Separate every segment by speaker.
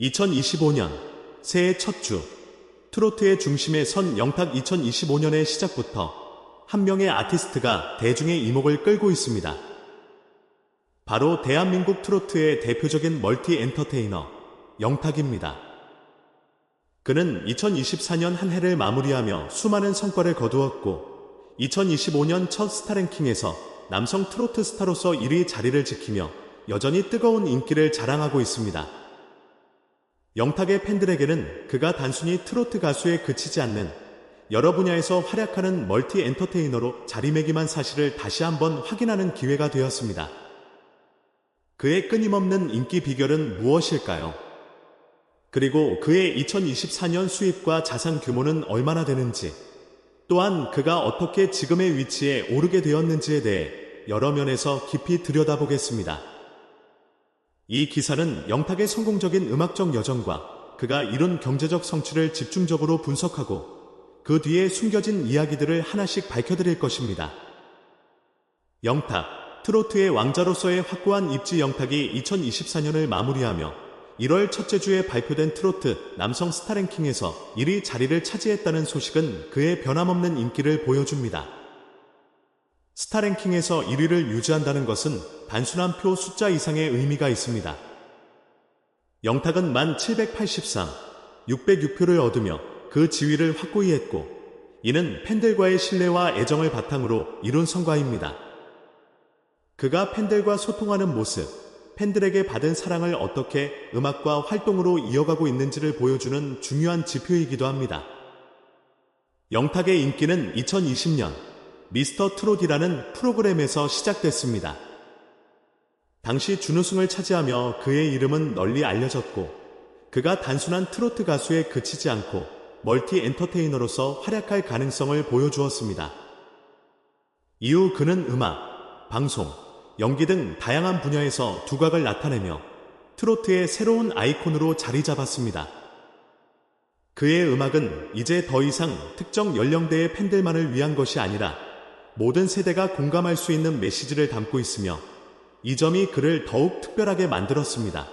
Speaker 1: 2025년 새해 첫 주 트로트의 중심에 선 영탁 2025년의 시작부터 한 명의 아티스트가 대중의 이목을 끌고 있습니다. 바로 대한민국 트로트의 대표적인 멀티 엔터테이너 영탁입니다. 그는 2024년 한 해를 마무리하며 수많은 성과를 거두었고 2025년 첫 스타랭킹에서 남성 트로트 스타로서 1위 자리를 지키며 여전히 뜨거운 인기를 자랑하고 있습니다. 영탁의 팬들에게는 그가 단순히 트로트 가수에 그치지 않는 여러 분야에서 활약하는 멀티 엔터테이너로 자리매김한 사실을 다시 한번 확인하는 기회가 되었습니다. 그의 끊임없는 인기 비결은 무엇일까요? 그리고 그의 2024년 수입과 자산 규모는 얼마나 되는지, 또한 그가 어떻게 지금의 위치에 오르게 되었는지에 대해 여러 면에서 깊이 들여다보겠습니다. 이 기사는 영탁의 성공적인 음악적 여정과 그가 이룬 경제적 성취를 집중적으로 분석하고 그 뒤에 숨겨진 이야기들을 하나씩 밝혀드릴 것입니다. 영탁, 트로트의 왕자로서의 확고한 입지 영탁이 2024년을 마무리하며 1월 첫째 주에 발표된 트로트 남성 스타랭킹에서 1위 자리를 차지했다는 소식은 그의 변함없는 인기를 보여줍니다. 스타랭킹에서 1위를 유지한다는 것은 단순한 표 숫자 이상의 의미가 있습니다. 영탁은 만 783, 606표를 얻으며 그 지위를 확고히 했고, 이는 팬들과의 신뢰와 애정을 바탕으로 이룬 성과입니다. 그가 팬들과 소통하는 모습, 팬들에게 받은 사랑을 어떻게 음악과 활동으로 이어가고 있는지를 보여주는 중요한 지표이기도 합니다. 영탁의 인기는 2020년 미스터 트롯이라는 프로그램에서 시작됐습니다. 당시 준우승을 차지하며 그의 이름은 널리 알려졌고 그가 단순한 트로트 가수에 그치지 않고 멀티 엔터테이너로서 활약할 가능성을 보여주었습니다. 이후 그는 음악, 방송, 연기 등 다양한 분야에서 두각을 나타내며 트로트의 새로운 아이콘으로 자리 잡았습니다. 그의 음악은 이제 더 이상 특정 연령대의 팬들만을 위한 것이 아니라 모든 세대가 공감할 수 있는 메시지를 담고 있으며 이 점이 그를 더욱 특별하게 만들었습니다.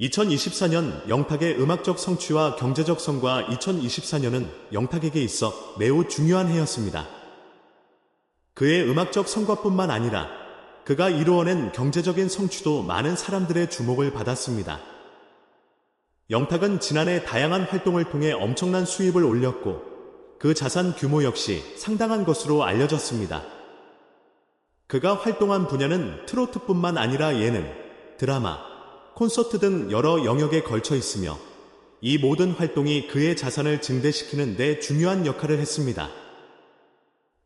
Speaker 1: 2024년 영탁의 음악적 성취와 경제적 성과 2024년은 영탁에게 있어 매우 중요한 해였습니다. 그의 음악적 성과뿐만 아니라 그가 이루어낸 경제적인 성취도 많은 사람들의 주목을 받았습니다. 영탁은 지난해 다양한 활동을 통해 엄청난 수입을 올렸고 그 자산 규모 역시 상당한 것으로 알려졌습니다. 그가 활동한 분야는 트로트뿐만 아니라 예능, 드라마, 콘서트 등 여러 영역에 걸쳐 있으며 이 모든 활동이 그의 자산을 증대시키는 데 중요한 역할을 했습니다.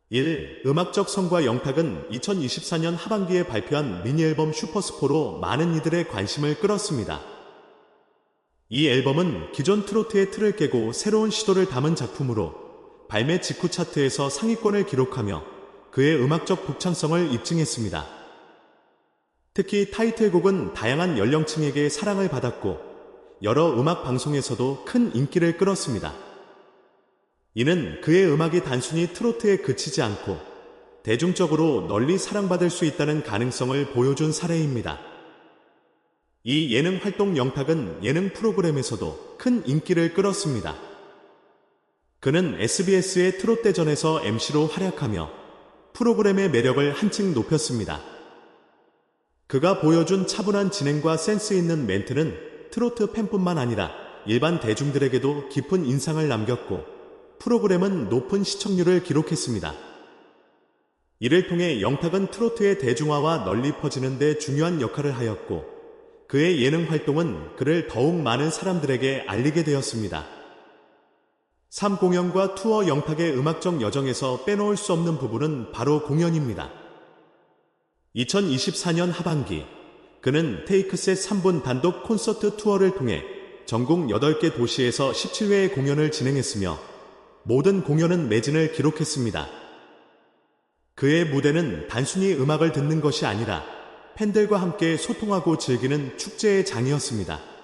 Speaker 1: 1. 음악적 성과 영탁은 2024년 하반기에 발표한 미니 앨범 슈퍼스포로 많은 이들의 관심을 끌었습니다. 이 앨범은 기존 트로트의 틀을 깨고 새로운 시도를 담은 작품으로 발매 직후 차트에서 상위권을 기록하며 그의 음악적 독창성을 입증했습니다. 특히 타이틀곡은 다양한 연령층에게 사랑을 받았고 여러 음악 방송에서도 큰 인기를 끌었습니다. 이는 그의 음악이 단순히 트로트에 그치지 않고 대중적으로 널리 사랑받을 수 있다는 가능성을 보여준 사례입니다. 이 예능 활동 영탁은 예능 프로그램에서도 큰 인기를 끌었습니다. 그는 SBS의 트롯대전에서 MC로 활약하며 프로그램의 매력을 한층 높였습니다. 그가 보여준 차분한 진행과 센스 있는 멘트는 트로트 팬뿐만 아니라 일반 대중들에게도 깊은 인상을 남겼고 프로그램은 높은 시청률을 기록했습니다. 이를 통해 영탁은 트로트의 대중화와 널리 퍼지는 데 중요한 역할을 하였고 그의 예능 활동은 그를 더욱 많은 사람들에게 알리게 되었습니다. 3 공연과 투어 영탁의 음악적 여정에서 빼놓을 수 없는 부분은 바로 공연입니다. 2024년 하반기 그는 테이크셋 3분 단독 콘서트 투어를 통해 전국 8개 도시에서 17회의 공연을 진행했으며 모든 공연은 매진을 기록했습니다. 그의 무대는 단순히 음악을 듣는 것이 아니라 팬들과 함께 소통하고 즐기는 축제의 장이었습니다.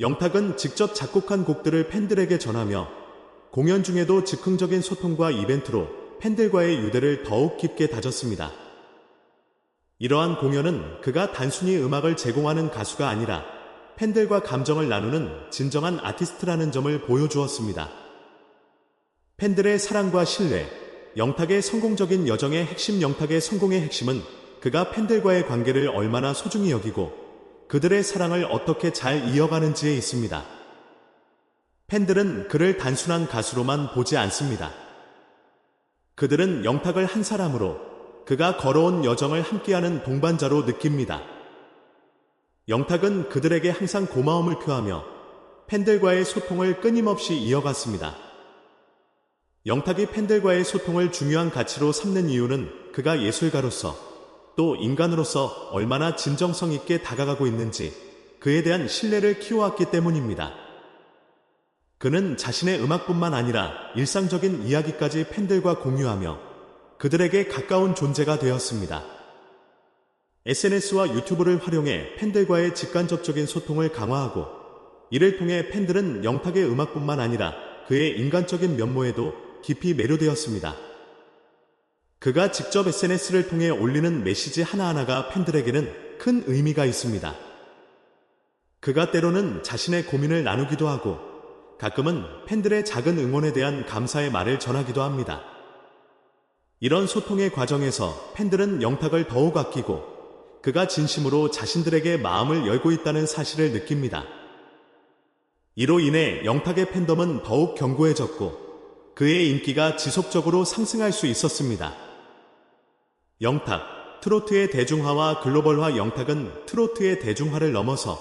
Speaker 1: 영탁은 직접 작곡한 곡들을 팬들에게 전하며 공연 중에도 즉흥적인 소통과 이벤트로 팬들과의 유대를 더욱 깊게 다졌습니다. 이러한 공연은 그가 단순히 음악을 제공하는 가수가 아니라 팬들과 감정을 나누는 진정한 아티스트라는 점을 보여주었습니다. 팬들의 사랑과 신뢰, 영탁의 성공적인 여정의 핵심 영탁의 성공의 핵심은 그가 팬들과의 관계를 얼마나 소중히 여기고 그들의 사랑을 어떻게 잘 이어가는지에 있습니다. 팬들은 그를 단순한 가수로만 보지 않습니다. 그들은 영탁을 한 사람으로 그가 걸어온 여정을 함께하는 동반자로 느낍니다. 영탁은 그들에게 항상 고마움을 표하며 팬들과의 소통을 끊임없이 이어갔습니다. 영탁이 팬들과의 소통을 중요한 가치로 삼는 이유는 그가 예술가로서 또 인간으로서 얼마나 진정성 있게 다가가고 있는지 그에 대한 신뢰를 키워왔기 때문입니다. 그는 자신의 음악뿐만 아니라 일상적인 이야기까지 팬들과 공유하며 그들에게 가까운 존재가 되었습니다. SNS와 유튜브를 활용해 팬들과의 직간접적인 소통을 강화하고 이를 통해 팬들은 영탁의 음악뿐만 아니라 그의 인간적인 면모에도 깊이 매료되었습니다. 그가 직접 SNS를 통해 올리는 메시지 하나하나가 팬들에게는 큰 의미가 있습니다. 그가 때로는 자신의 고민을 나누기도 하고 가끔은 팬들의 작은 응원에 대한 감사의 말을 전하기도 합니다. 이런 소통의 과정에서 팬들은 영탁을 더욱 아끼고 그가 진심으로 자신들에게 마음을 열고 있다는 사실을 느낍니다. 이로 인해 영탁의 팬덤은 더욱 견고해졌고 그의 인기가 지속적으로 상승할 수 있었습니다. 영탁, 트로트의 대중화와 글로벌화 영탁은 트로트의 대중화를 넘어서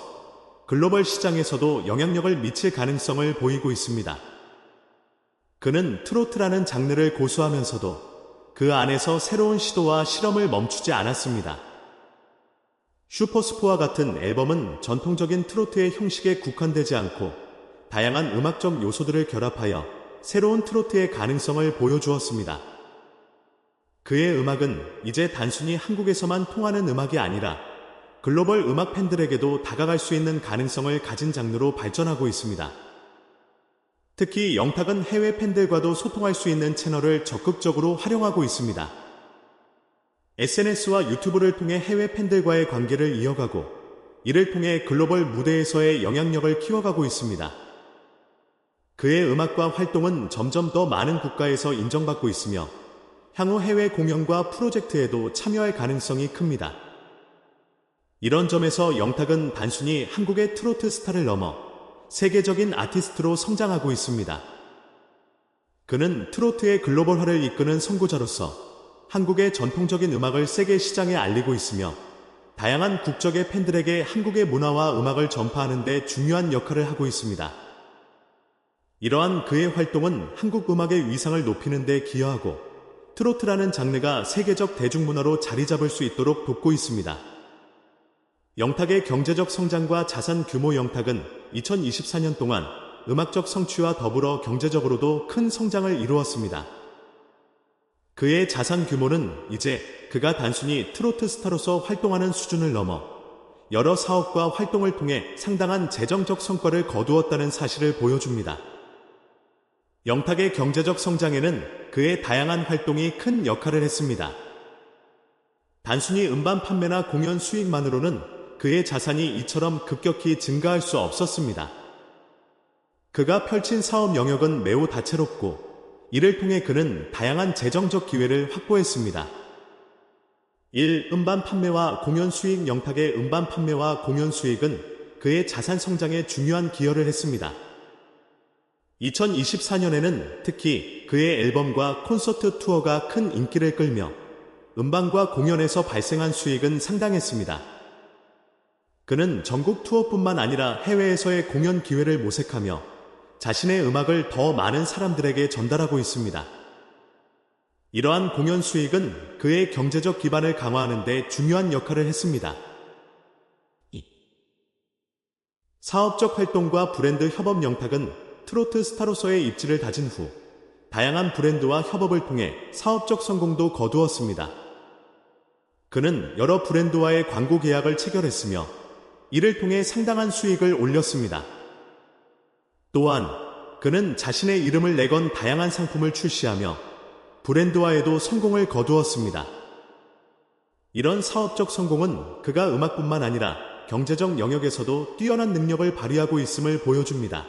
Speaker 1: 글로벌 시장에서도 영향력을 미칠 가능성을 보이고 있습니다. 그는 트로트라는 장르를 고수하면서도 그 안에서 새로운 시도와 실험을 멈추지 않았습니다. 슈퍼스포와 같은 앨범은 전통적인 트로트의 형식에 국한되지 않고 다양한 음악적 요소들을 결합하여 새로운 트로트의 가능성을 보여주었습니다. 그의 음악은 이제 단순히 한국에서만 통하는 음악이 아니라 글로벌 음악 팬들에게도 다가갈 수 있는 가능성을 가진 장르로 발전하고 있습니다. 특히 영탁은 해외 팬들과도 소통할 수 있는 채널을 적극적으로 활용하고 있습니다. SNS와 유튜브를 통해 해외 팬들과의 관계를 이어가고 이를 통해 글로벌 무대에서의 영향력을 키워가고 있습니다. 그의 음악과 활동은 점점 더 많은 국가에서 인정받고 있으며 향후 해외 공연과 프로젝트에도 참여할 가능성이 큽니다. 이런 점에서 영탁은 단순히 한국의 트로트 스타를 넘어 세계적인 아티스트로 성장하고 있습니다. 그는 트로트의 글로벌화를 이끄는 선구자로서 한국의 전통적인 음악을 세계 시장에 알리고 있으며 다양한 국적의 팬들에게 한국의 문화와 음악을 전파하는 데 중요한 역할을 하고 있습니다. 이러한 그의 활동은 한국 음악의 위상을 높이는 데 기여하고 트로트라는 장르가 세계적 대중문화로 자리 잡을 수 있도록 돕고 있습니다. 영탁의 경제적 성장과 자산 규모 영탁은 2024년 동안 음악적 성취와 더불어 경제적으로도 큰 성장을 이루었습니다. 그의 자산 규모는 이제 그가 단순히 트로트 스타로서 활동하는 수준을 넘어 여러 사업과 활동을 통해 상당한 재정적 성과를 거두었다는 사실을 보여줍니다. 영탁의 경제적 성장에는 그의 다양한 활동이 큰 역할을 했습니다. 단순히 음반 판매나 공연 수익만으로는 그의 자산이 이처럼 급격히 증가할 수 없었습니다. 그가 펼친 사업 영역은 매우 다채롭고 이를 통해 그는 다양한 재정적 기회를 확보했습니다. 1. 음반 판매와 공연 수익 영탁의 음반 판매와 공연 수익은 그의 자산 성장에 중요한 기여를 했습니다. 2024년에는 특히 그의 앨범과 콘서트 투어가 큰 인기를 끌며 음반과 공연에서 발생한 수익은 상당했습니다. 그는 전국 투어뿐만 아니라 해외에서의 공연 기회를 모색하며 자신의 음악을 더 많은 사람들에게 전달하고 있습니다. 이러한 공연 수익은 그의 경제적 기반을 강화하는 데 중요한 역할을 했습니다. 사업적 활동과 브랜드 협업 영탁은 트로트 스타로서의 입지를 다진 후 다양한 브랜드와 협업을 통해 사업적 성공도 거두었습니다. 그는 여러 브랜드와의 광고 계약을 체결했으며 이를 통해 상당한 수익을 올렸습니다. 또한 그는 자신의 이름을 내건 다양한 상품을 출시하며 브랜드화에도 성공을 거두었습니다. 이런 사업적 성공은 그가 음악뿐만 아니라 경제적 영역에서도 뛰어난 능력을 발휘하고 있음을 보여줍니다.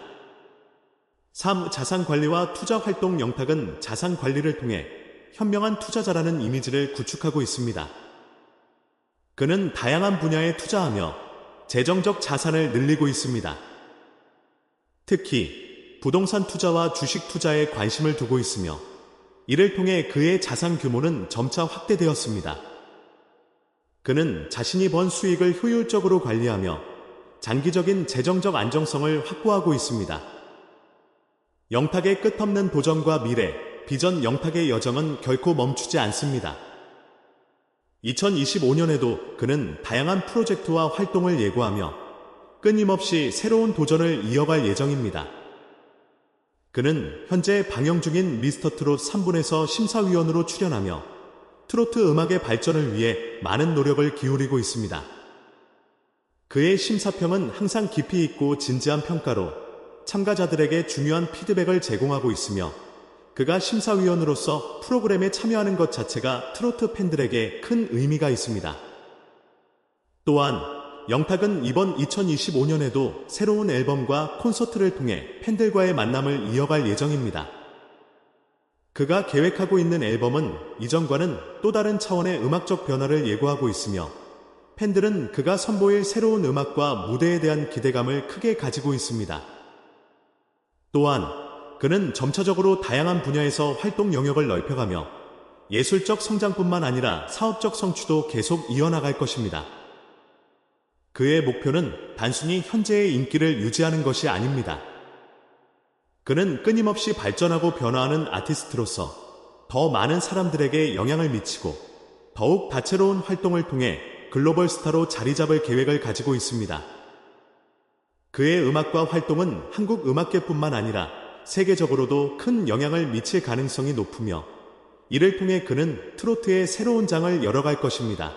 Speaker 1: 3. 자산 관리와 투자 활동 영탁은 자산 관리를 통해 현명한 투자자라는 이미지를 구축하고 있습니다. 그는 다양한 분야에 투자하며 재정적 자산을 늘리고 있습니다. 특히 부동산 투자와 주식 투자에 관심을 두고 있으며 이를 통해 그의 자산 규모는 점차 확대되었습니다. 그는 자신이 번 수익을 효율적으로 관리하며 장기적인 재정적 안정성을 확보하고 있습니다. 영탁의 끝없는 도전과 미래, 비전 영탁의 여정은 결코 멈추지 않습니다. 2025년에도 그는 다양한 프로젝트와 활동을 예고하며 끊임없이 새로운 도전을 이어갈 예정입니다. 그는 현재 방영 중인 미스터 트롯 3분에서 심사위원으로 출연하며 트로트 음악의 발전을 위해 많은 노력을 기울이고 있습니다. 그의 심사평은 항상 깊이 있고 진지한 평가로 참가자들에게 중요한 피드백을 제공하고 있으며 그가 심사위원으로서 프로그램에 참여하는 것 자체가 트로트 팬들에게 큰 의미가 있습니다. 또한 영탁은 이번 2025년에도 새로운 앨범과 콘서트를 통해 팬들과의 만남을 이어갈 예정입니다. 그가 계획하고 있는 앨범은 이전과는 또 다른 차원의 음악적 변화를 예고하고 있으며 팬들은 그가 선보일 새로운 음악과 무대에 대한 기대감을 크게 가지고 있습니다. 또한 그는 점차적으로 다양한 분야에서 활동 영역을 넓혀가며 예술적 성장뿐만 아니라 사업적 성취도 계속 이어나갈 것입니다. 그의 목표는 단순히 현재의 인기를 유지하는 것이 아닙니다. 그는 끊임없이 발전하고 변화하는 아티스트로서 더 많은 사람들에게 영향을 미치고 더욱 다채로운 활동을 통해 글로벌 스타로 자리 잡을 계획을 가지고 있습니다. 그의 음악과 활동은 한국 음악계뿐만 아니라 세계적으로도 큰 영향을 미칠 가능성이 높으며 이를 통해 그는 트로트의 새로운 장을 열어갈 것입니다.